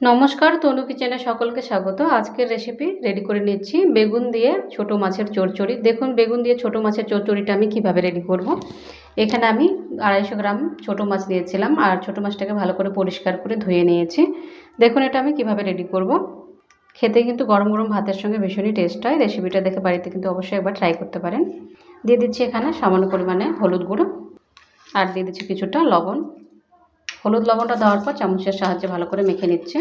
নমস্কার, তনু কিচেনে সকলকে স্বাগত। আজকের রেসিপি রেডি করে নিচ্ছি। বেগুন দিয়ে ছোট মাছের চচ্চড়ি দেখুন, বেগুন দিয়ে ছোট মাছের চচ্চড়িটা আমি কীভাবে রেডি করব। এখানে আমি আড়াইশো গ্রাম ছোট মাছ নিয়েছিলাম আর ছোট মাছটাকে ভালো করে পরিষ্কার করে ধুয়ে নিয়েছি। দেখুন, এটা আমি কীভাবে রেডি করব। খেতে কিন্তু গরম গরম ভাতের সঙ্গে ভীষণই টেস্ট হয়। রেসিপিটা দেখে বাড়িতে কিন্তু অবশ্যই একবার ট্রাই করতে পারেন। দিয়ে দিচ্ছি এখানে সামান্য পরিমাণে হলুদ গুঁড়ো। আর দিয়ে দিচ্ছি কিছুটা লবণ। হলুদ লবণটা দেওয়ার পর চামচের সাহায্যে ভালো করে মেখে নিচ্ছে।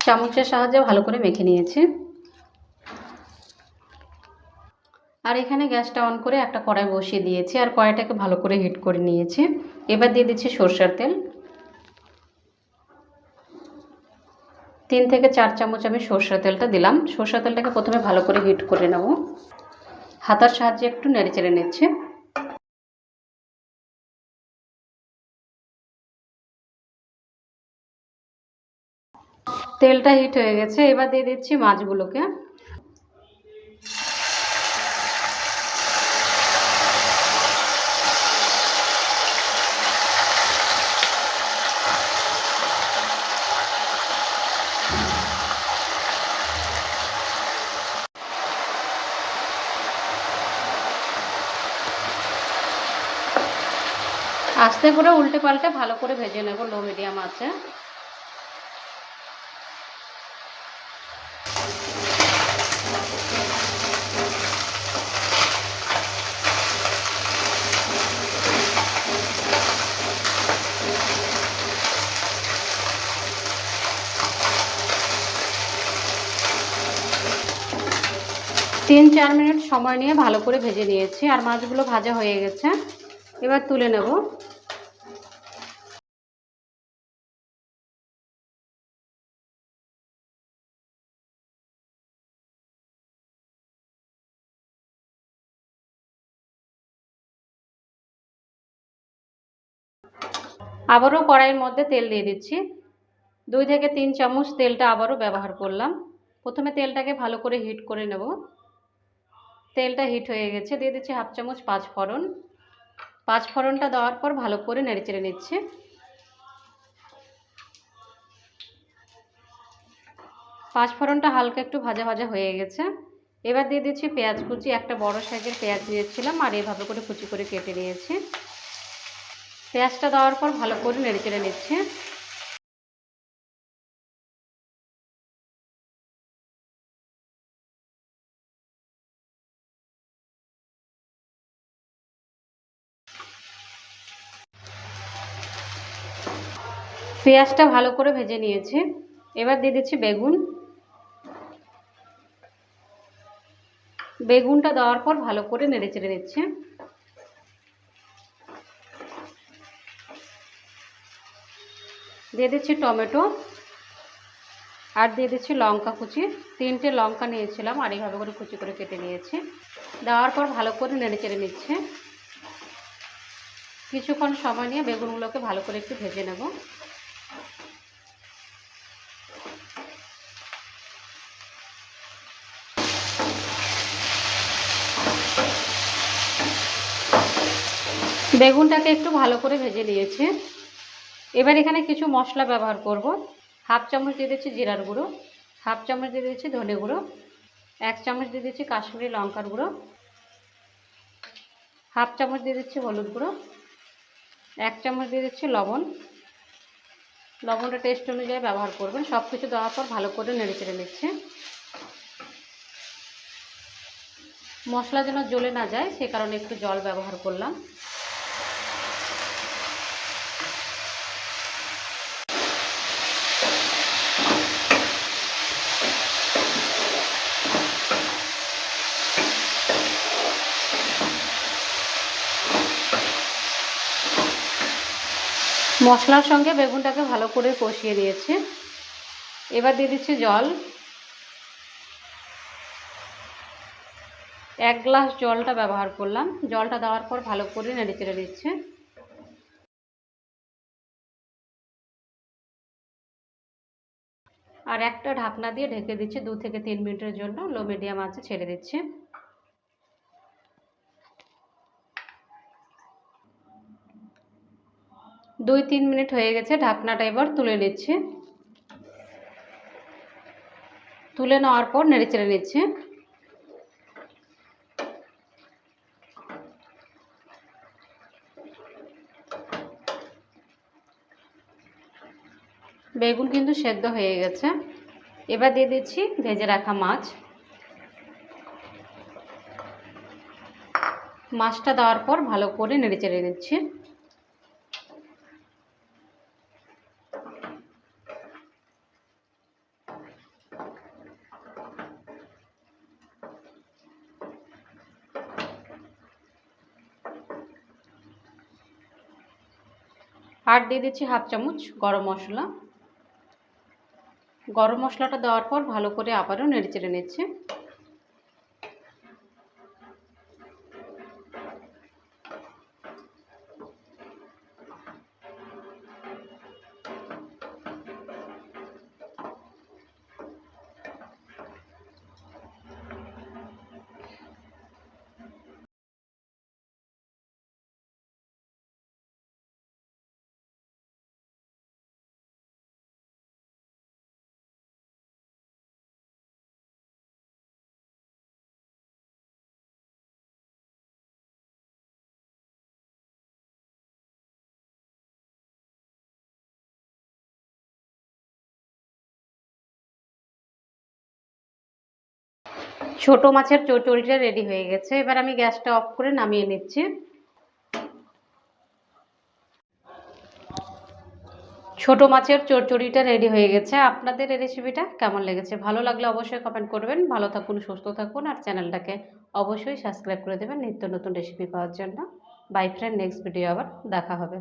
চামচের সাহায্যে ভালো করে মেখে নিয়েছে। আর এখানে গ্যাসটা অন করে একটা কড়াই বসিয়ে দিয়েছি আর কড়াইটাকে ভালো করে হিট করে নিয়েছি। এবার দিয়ে দিচ্ছি সর্ষের তেল। তিন থেকে চার চামচ আমি সর্ষের তেলটা দিলাম। সর্ষের তেলটাকে প্রথমে ভালো করে হিট করে নেব। হাতার সাহায্যে একটু নেড়ে চেড়ে নিচ্ছে। তেলটা হিট হয়ে গেছে। এবার দিয়ে দিচ্ছি মাছগুলোকে। আস্তে করে উল্টে পাল্টে ভালো করে ভেজে নেব লো মিডিয়াম আছে। তিন, চার মিনিট সময় নিয়ে ভালো করে ভেজে নিয়েছি, আর মাছগুলো ভাজা হয়ে গেছে। এবার তুলে নেব। আবারও কড়াইয়ের মধ্যে তেল দিয়ে দিচ্ছি। দুই থেকে তিন চামচ তেলটা আবারও ব্যবহার করলাম। প্রথমে তেলটাকে ভালো করে হিট করে নেব। তেলটা হিট হয়ে গেছে। দিয়ে দিচ্ছি হাফ চামচ পাঁচ ফোড়ন। পাঁচ ফোড়নটা দেওয়ার পর ভালো করে নেড়ে চেড়ে নিচ্ছে। পাঁচ ফোড়নটা হালকা একটু ভাজা ভাজা হয়ে গেছে। এবার দিয়ে দিচ্ছি পেঁয়াজ কুচি। একটা বড় সাইজের পেঁয়াজ দিয়েছিলাম আর এভাবে করে কুচি করে কেটে নিয়েছি। পেঁয়াজটা দেওয়ার পর ভালো করে নেড়ে চেড়ে নিচ্ছে। পেঁয়াজটা ভালো করে ভেজে নিয়েছি। এবার দিয়ে দিচ্ছি বেগুন। বেগুনটা দেওয়ার পর ভালো করে নেড়ে চেড়ে নিচ্ছে। দিয়ে দিচ্ছি টমেটো আর দিয়ে দিচ্ছি লঙ্কা কুচি। তিনটে লঙ্কা নিয়েছিলাম আর এইভাবে করে কুচি করে কেটে নিয়েছি। দেওয়ার পর ভালো করে নেড়ে চেড়ে নিচ্ছে। কিছুক্ষণ সময় নিয়ে বেগুনগুলোকে ভালো করে একটু ভেজে নেব। বেগুনটাকে একটু ভালো করে ভেজে নিয়েছে। এবার এখানে কিছু মশলা ব্যবহার করব। হাফ চামচ দিয়ে দিচ্ছি জিরার গুঁড়ো, হাফ চামচ দিয়ে দিচ্ছি ধনে গুঁড়ো, এক চামচ দিয়ে দিচ্ছি কাশ্মীরি লঙ্কার গুঁড়ো, হাফ চামচ দিয়ে দিচ্ছি হলুদ গুঁড়ো, এক চামচ দিয়ে দিচ্ছি লবণ। লবণটা টেস্ট অনুযায়ী ব্যবহার করবেন। সব কিছু দেওয়ার পর ভালো করে নেড়ে চেড়ে নিচ্ছে। মশলা যেন জ্বলে না যায়, সে কারণে একটু জল ব্যবহার করলাম। মশলার সঙ্গে বেগুনটাকে ভালো করে কষিয়ে নিয়েছি। এবার দিয়ে দিচ্ছি জল। এক গ্লাস জলটা ব্যবহার করলাম। জলটা দেওয়ার পর ভালো করে নেড়ে চেড়ে দিচ্ছে। আর একটা ঢাকনা দিয়ে ঢেকে দিচ্ছি দু থেকে তিন মিনিটের জন্য। লো মিডিয়াম আছে ছেড়ে দিচ্ছি। দুই তিন মিনিট হয়ে গেছে, ঢাকনাটা এবার তুলে নিচ্ছি। তুলে নেওয়ার পর নেড়ে চেড়ে নিচ্ছে। বেগুন কিন্তু সেদ্ধ হয়ে গেছে। এবার দিয়ে দিচ্ছি ভেজে রাখা মাছ। মাছটা দেওয়ার পর ভালো করে নেড়ে চেড়ে নিচ্ছি। আর দিয়ে দিচ্ছি হাফ চামচ গরম মশলা। গরম মশলাটা দেওয়ার পর ভালো করে আবারও নেড়ে চেড়ে নিচ্ছে। ছোট মাছের চচ্চড়িটা রেডি হয়ে গেছে। এবার আমি গ্যাসটা অফ করে নামিয়ে নিচ্ছি। ছোট মাছের চচ্চড়িটা রেডি হয়ে গেছে। আপনাদের এই রেসিপিটা কেমন লেগেছে? ভালো লাগলে অবশ্যই কমেন্ট করবেন। ভালো থাকুন, সুস্থ থাকুন, আর চ্যানেলটাকে অবশ্যই সাবস্ক্রাইব করে দেবেন নিত্য নতুন রেসিপি পাওয়ার জন্য। বাই ফ্রেন্ড নেক্সট ভিডিও আবার দেখা হবে।